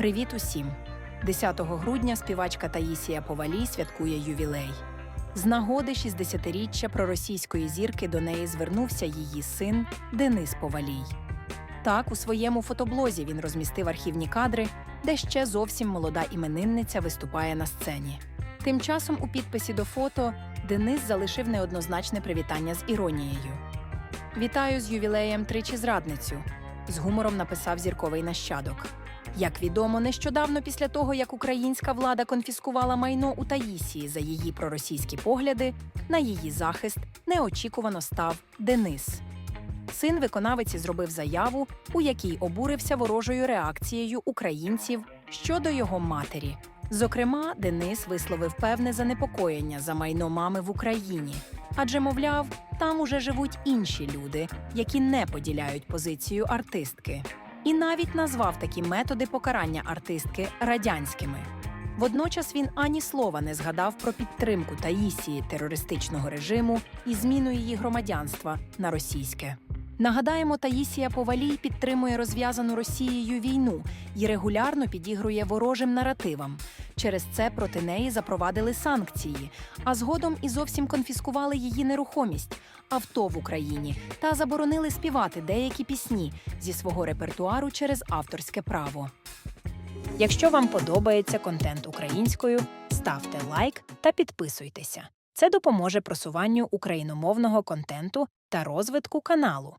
Привіт усім! 10 грудня співачка Таїсія Повалій святкує ювілей. З нагоди 60-річчя проросійської зірки до неї звернувся її син Денис Повалій. Так, у своєму фотоблозі він розмістив архівні кадри, де ще зовсім молода іменинниця виступає на сцені. Тим часом у підписі до фото Денис залишив неоднозначне привітання з іронією. Вітаю з ювілеєм тричі зрадницю. З гумором написав зірковий нащадок. Як відомо, нещодавно після того, як українська влада конфіскувала майно у Таїсії за її проросійські погляди, на її захист неочікувано став Денис. Син виконавиці зробив заяву, у якій обурився ворожою реакцією українців щодо його матері. Зокрема, Денис висловив певне занепокоєння за майно мами в Україні, адже, мовляв, там уже живуть інші люди, які не поділяють позицію артистки, і навіть назвав такі методи покарання артистки радянськими. Водночас він ані слова не згадав про підтримку Таїсії терористичного режиму і зміну її громадянства на російське. Нагадаємо, Таїсія Повалій підтримує розв'язану Росією війну і регулярно підігрує ворожим наративам. Через це проти неї запровадили санкції, а згодом і зовсім конфіскували її нерухомість, авто в Україні та заборонили співати деякі пісні зі свого репертуару через авторське право. Якщо вам подобається контент українською, ставте лайк та підписуйтеся. Це допоможе просуванню україномовного контенту та розвитку каналу.